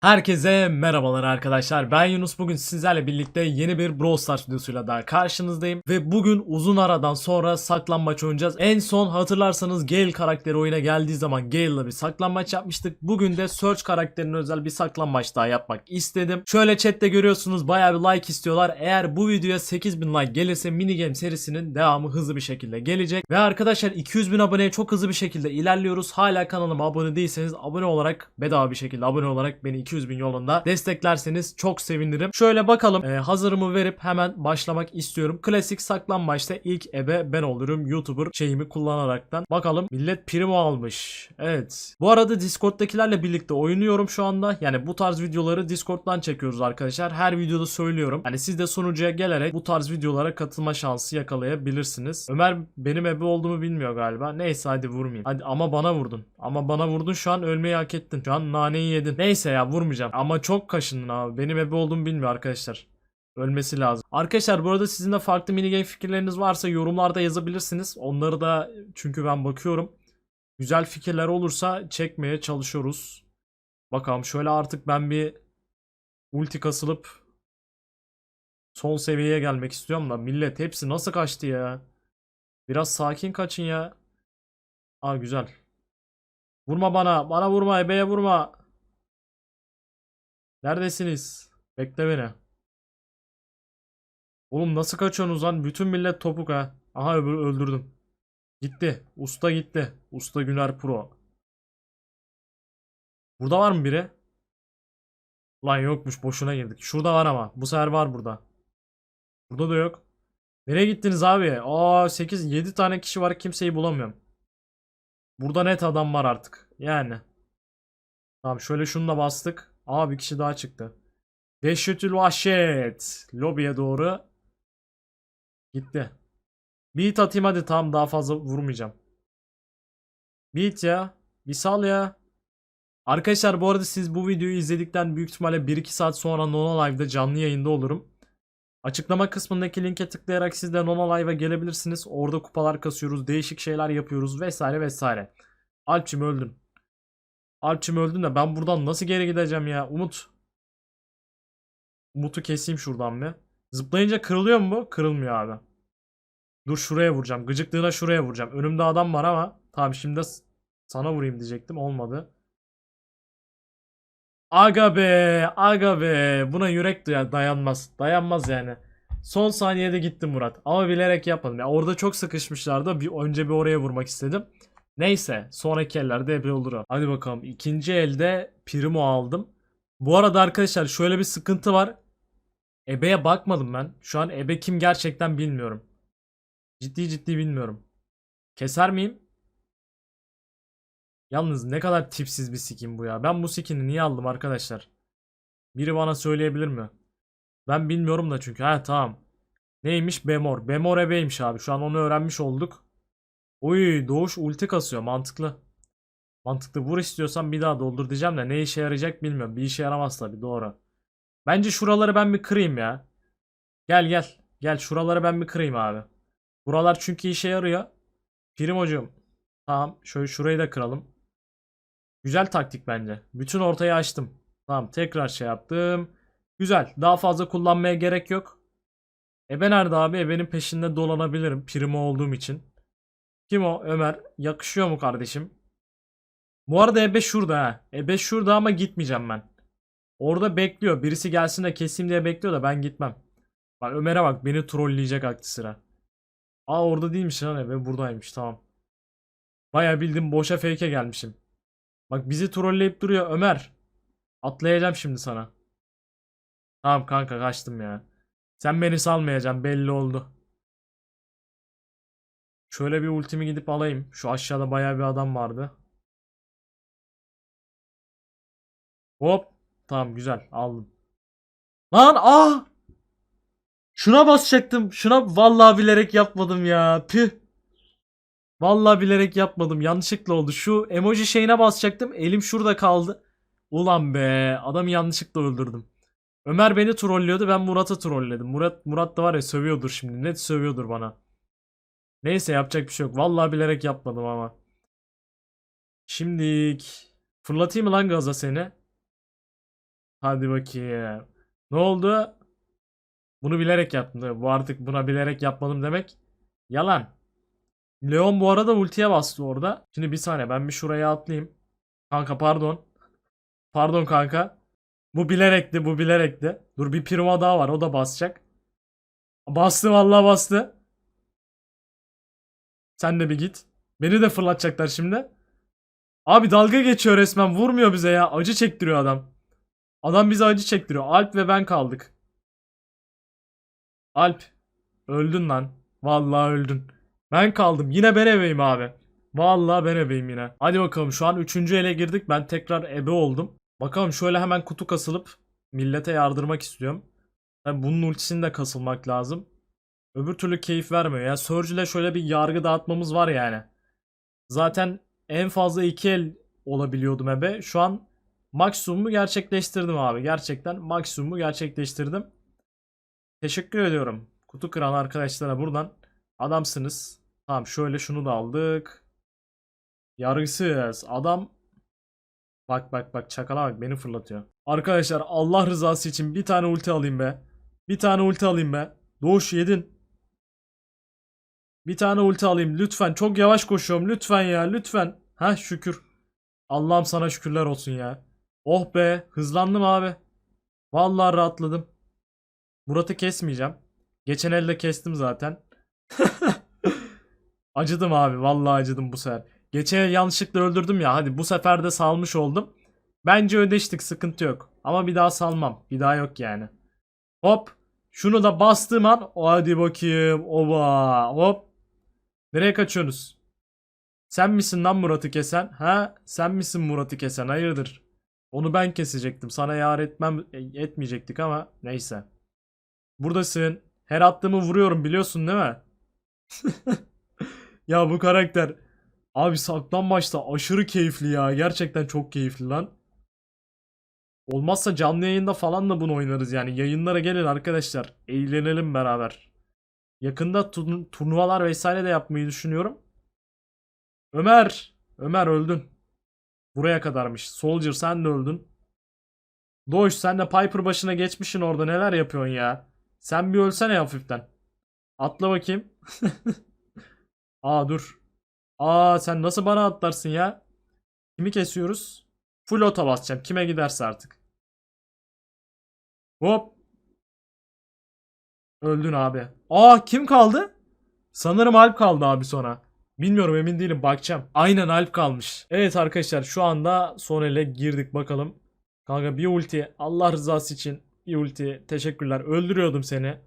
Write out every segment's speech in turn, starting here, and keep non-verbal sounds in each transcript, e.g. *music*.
Herkese merhabalar arkadaşlar. Ben Yunus. Bugün sizlerle birlikte yeni bir Brawl Stars videosuyla daha karşınızdayım. Ve bugün uzun aradan sonra saklanmaç oynayacağız. En son hatırlarsanız Gale karakteri oyuna geldiği zaman Gale'la bir saklanmaç yapmıştık. Bugün de Search karakterine özel bir saklanmaç daha yapmak istedim. Şöyle chatte görüyorsunuz bayağı bir like istiyorlar. Eğer bu videoya 8000 like gelirse minigame serisinin devamı hızlı bir şekilde gelecek. Ve arkadaşlar 200 bin aboneye çok hızlı bir şekilde ilerliyoruz. Hala kanalıma abone değilseniz abone olarak bedava bir şekilde abone olarak beni 200 bin yolunda desteklerseniz çok sevinirim. Şöyle bakalım e, hazırımı verip hemen başlamak istiyorum. Klasik saklanmaçta ilk ebe ben olurum YouTuber şeyimi kullanaraktan. Bakalım millet primo almış. Evet. Bu arada Discord'dakilerle birlikte oynuyorum şu anda. Yani bu tarz videoları Discord'dan çekiyoruz arkadaşlar. Her videoda söylüyorum. Hani siz de sunucuya gelerek bu tarz videolara katılma şansı yakalayabilirsiniz. Ömer benim ebe olduğumu bilmiyor galiba. Neyse hadi vurmayayım. Hadi ama bana vurdun. Ama bana vurdun şu an ölmeyi hak ettin. Şu an naneyi yedin. Neyse ya vurmayacağım. Ama çok kaşındın abi. Benim ebe olduğumu bilmiyor arkadaşlar. Ölmesi lazım. Arkadaşlar bu arada sizin de farklı minigame fikirleriniz varsa yorumlarda yazabilirsiniz. Onları da çünkü ben bakıyorum. Güzel fikirler olursa çekmeye çalışıyoruz. Bakalım şöyle artık ben bir ulti kasılıp son seviyeye gelmek istiyorum da millet hepsi nasıl kaçtı ya? Biraz sakin kaçın ya. Aa güzel. Vurma bana. Bana vurma. Ebeye vurma. Neredesiniz? Bekle beni. Oğlum nasıl kaçıyorsunuz lan? Bütün millet topuk ha. Aha öldürdüm. Gitti. Usta gitti. Usta Güner Pro. Burada var mı biri? Lan yokmuş boşuna girdik. Şurada var ama. Bu sefer var burada. Burada da yok. Nereye gittiniz abi? Aa 8 7 tane kişi var kimseyi bulamıyorum. Burada net adam var artık. Yani. Tamam şöyle şunu da bastık. Aa bir kişi daha çıktı. Dehşetül vahşet. Lobiye doğru. Gitti. Beat atayım hadi tamam daha fazla vurmayacağım. Beat ya. Bir sal ya. Arkadaşlar bu arada siz bu videoyu izledikten büyük ihtimalle 1-2 saat sonra Nono Live'da canlı yayında olurum. Açıklama kısmındaki linke tıklayarak siz de Nono Live'a gelebilirsiniz. Orada kupalar kasıyoruz, değişik şeyler yapıyoruz vesaire vesaire. Alpçim öldün. Alpçim öldün de ben buradan nasıl geri gideceğim ya? Umut. Umut'u keseyim şuradan bir. Zıplayınca kırılıyor mu bu? Kırılmıyor abi. Dur şuraya vuracağım. Gıcıklığına şuraya vuracağım. Önümde adam var ama. Tamam şimdi sana vurayım diyecektim. Olmadı. Aga be. Aga be. Buna yürek dayanmaz. Dayanmaz yani. Son saniyede gitti Murat. Ama bilerek yapmadım. Ya orada çok sıkışmışlardı. Bir, önce bir oraya vurmak istedim. Neyse. Sonraki ellerde ebe olur o. Hadi bakalım. İkinci elde Primo aldım. Bu arada arkadaşlar şöyle bir sıkıntı var. Ebe'ye bakmadım ben. Şu an Ebe kim gerçekten bilmiyorum. Ciddi ciddi bilmiyorum. Keser miyim? Yalnız ne kadar tipsiz bir skin bu ya. Ben bu skin'i niye aldım arkadaşlar? Biri bana söyleyebilir mi? Ben bilmiyorum da çünkü. Ha tamam. Neymiş? Bemor. Bemor ebeymiş abi. Şu an onu öğrenmiş olduk. Oy doğuş ulti kasıyor. Mantıklı. Mantıklı. Vur istiyorsan bir daha doldur diyeceğim de ne işe yarayacak bilmiyorum. Bir işe yaramaz tabii doğru. Bence şuraları ben bir kırayım ya. Gel gel. Gel şuraları ben bir kırayım abi. Buralar çünkü işe yarıyor. Primocuğum. Tamam. Şöyle şurayı da kıralım. Güzel taktik bence. Bütün ortayı açtım. Tamam tekrar şey yaptım. Güzel. Daha fazla kullanmaya gerek yok. Ebe nerede abi? Ebe'nin peşinde dolanabilirim. Primo olduğum için. Kim o? Ömer. Yakışıyor mu kardeşim? Bu arada Ebe şurada ha. Ebe şurada ama gitmeyeceğim ben. Orada bekliyor. Birisi gelsin de keseyim diye bekliyor da ben gitmem. Bak Ömer'e bak beni trolleyecek aklı sıra. Aa orada değilmiş lan Ebe buradaymış tamam. Baya bildim boşa fake'e gelmişim. Bak bizi trolleyip duruyor Ömer. Atlayacağım şimdi sana. Tamam kanka kaçtım ya. Sen beni salmayacaksın belli oldu. Şöyle bir ultimi gidip alayım. Şu aşağıda baya bir adam vardı. Hop. Tamam güzel aldım. Lan ah! Şuna basacaktım. Şuna vallahi bilerek yapmadım ya. Püh. Vallahi bilerek yapmadım. Yanlışlıkla oldu. Şu emoji şeyine basacaktım. Elim şurada kaldı. Ulan be. Adamı yanlışlıkla öldürdüm. Ömer beni trollüyordu. Ben Murat'ı trolledim. Murat Murat da var ya sövüyordur şimdi. Net sövüyordur bana. Neyse yapacak bir şey yok. Vallahi bilerek yapmadım ama. Şimdilik fırlatayım mı lan gaza seni? Hadi bakayım. Ne oldu? Bunu bilerek yaptım. Bu artık buna bilerek yapmadım demek. Yalan. Leon bu arada ultiye bastı orada. Şimdi bir saniye ben bir şuraya atlayayım. Kanka pardon. Pardon kanka. Bu bilerekti bu bilerekti. Dur bir pirma daha var o da basacak. Bastı vallahi bastı. Sen de bir git. Beni de fırlatacaklar şimdi. Abi dalga geçiyor resmen vurmuyor bize ya. Acı çektiriyor adam. Adam bize acı çektiriyor. Alp ve ben kaldık. Alp. Öldün lan. Vallahi öldün. Ben kaldım. Yine ben ebeyim abi. Vallahi ben ebeyim yine. Hadi bakalım şu an 3. ele girdik. Ben tekrar ebe oldum. Bakalım şöyle hemen kutu kasılıp millete yardırmak istiyorum. Bunun ultisini de kasılmak lazım. Öbür türlü keyif vermiyor. Ya Surge ile şöyle bir yargı dağıtmamız var yani. Zaten en fazla 2 el olabiliyordum ebe. Şu an maksimumu gerçekleştirdim abi. Gerçekten maksimumu gerçekleştirdim. Teşekkür ediyorum. Kutu kıran arkadaşlara buradan adamsınız. Tamam şöyle şunu da aldık. Yargısız. Adam Bak bak bak çakala bak beni fırlatıyor. Arkadaşlar Allah rızası için bir tane ulti alayım be. Bir tane ulti alayım be. Doğuş yedin. Bir tane ulti alayım lütfen. Çok yavaş koşuyorum lütfen ya lütfen. Ha şükür. Allah'ım sana şükürler olsun ya. Oh be hızlandım abi. Vallahi rahatladım. Murat'ı kesmeyeceğim. Geçen elde kestim zaten. *laughs* acıdım abi vallahi acıdım bu sefer. Geçen yanlışlıkla öldürdüm ya hadi bu sefer de salmış oldum. Bence ödeştik sıkıntı yok. Ama bir daha salmam. Bir daha yok yani. Hop. Şunu da bastığım an hadi bakayım. Oba. Hop. Nereye kaçıyorsunuz? Sen misin lan Murat'ı kesen? Ha? Sen misin Murat'ı kesen? Hayırdır? Onu ben kesecektim. Sana yar etmem etmeyecektik ama neyse. Buradasın. Her attığımı vuruyorum biliyorsun değil mi? *laughs* ya bu karakter Abi saklanmaçta aşırı keyifli ya. Gerçekten çok keyifli lan. Olmazsa canlı yayında falan da bunu oynarız yani. Yayınlara gelin arkadaşlar. Eğlenelim beraber. Yakında turn- turnuvalar vesaire de yapmayı düşünüyorum. Ömer. Ömer öldün. Buraya kadarmış. Soldier sen de öldün. Doğuş sen de Piper başına geçmişsin orada neler yapıyorsun ya. Sen bir ölsene hafiften. Atla bakayım. *laughs* Aa dur. Aa sen nasıl bana atlarsın ya? Kimi kesiyoruz? Full ota basacağım. Kime giderse artık. Hop. Öldün abi. Aa kim kaldı? Sanırım Alp kaldı abi sonra. Bilmiyorum emin değilim bakacağım. Aynen Alp kalmış. Evet arkadaşlar şu anda son ele girdik bakalım. Kanka bir ulti Allah rızası için bir ulti teşekkürler. Öldürüyordum seni.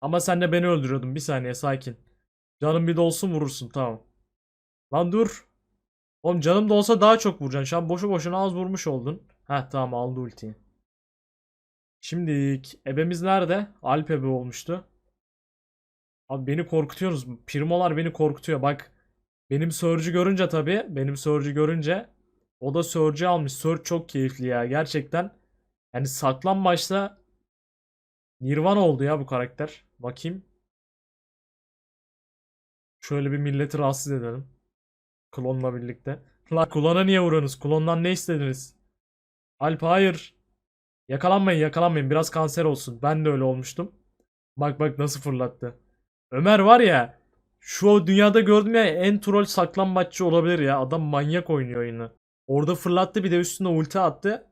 Ama sen de beni öldürüyordun. Bir saniye sakin. Canım bir dolsun vurursun tamam. Lan dur. Oğlum canım da olsa daha çok vuracaksın. Şu an boşu boşuna az vurmuş oldun. Heh tamam aldı ultiyi. Şimdilik ebemiz nerede? Alp ebe olmuştu. Abi beni korkutuyorsunuz. Primolar beni korkutuyor. Bak benim Surge'ü görünce tabii. Benim Surge'ü görünce o da Surge'ü almış. Surge çok keyifli ya. Gerçekten. Yani saklanmaçta Nirvana oldu ya bu karakter. Bakayım. Şöyle bir milleti rahatsız edelim. Klonla birlikte. La klona niye vuruyorsunuz? Klondan ne istediniz? Alp hayır. Yakalanmayın yakalanmayın. Biraz kanser olsun. Ben de öyle olmuştum. Bak bak nasıl fırlattı. Ömer var ya. Şu dünyada gördüğüm ya en troll saklambaççı olabilir ya. Adam manyak oynuyor oyunu. Orada fırlattı bir de üstüne ulti attı.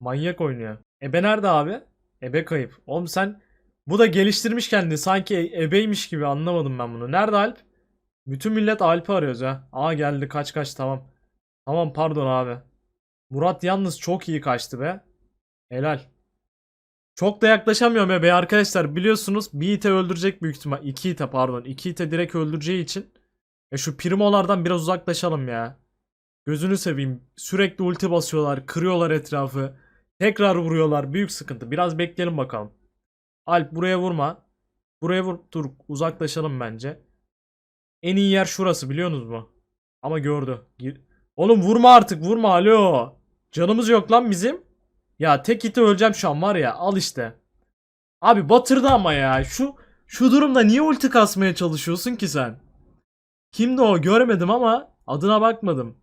Manyak oynuyor. Ebe nerede abi? Ebe kayıp. Oğlum sen bu da geliştirmiş kendini. Sanki ebeymiş gibi anlamadım ben bunu. Nerede Alp? Bütün millet Alp'i arıyoruz ha. Aa geldi kaç kaç tamam. Tamam pardon abi. Murat yalnız çok iyi kaçtı be. Helal. Çok da yaklaşamıyorum ya be arkadaşlar. Biliyorsunuz bir ite öldürecek büyük ihtimal. İki ite pardon. İki ite direkt öldüreceği için. Ya şu primolardan biraz uzaklaşalım ya. Gözünü seveyim. Sürekli ulti basıyorlar. Kırıyorlar etrafı. Tekrar vuruyorlar. Büyük sıkıntı. Biraz bekleyelim bakalım. Alp buraya vurma. Buraya vur. Dur uzaklaşalım bence. En iyi yer şurası biliyorsunuz mu? Ama gördü. Gir- Oğlum vurma artık vurma alo. Canımız yok lan bizim. Ya tek iti öleceğim şu an var ya al işte. Abi batırdı ama ya. Şu şu durumda niye ulti kasmaya çalışıyorsun ki sen? Kimdi o görmedim ama adına bakmadım.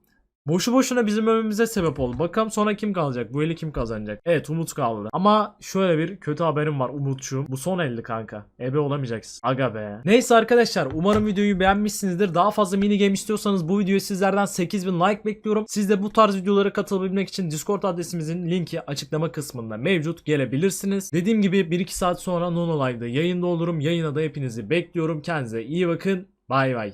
Boşu boşuna bizim ölmemize sebep oldu. Bakalım sonra kim kalacak? Bu eli kim kazanacak? Evet Umut kaldı. Ama şöyle bir kötü haberim var Umutçuğum. Bu son elli kanka. Ebe olamayacaksın. Aga be. Neyse arkadaşlar umarım videoyu beğenmişsinizdir. Daha fazla mini game istiyorsanız bu videoya sizlerden 8000 like bekliyorum. Siz de bu tarz videolara katılabilmek için Discord adresimizin linki açıklama kısmında mevcut. Gelebilirsiniz. Dediğim gibi 1-2 saat sonra Nono Live'da yayında olurum. Yayına da hepinizi bekliyorum. Kendinize iyi bakın. Bay bay.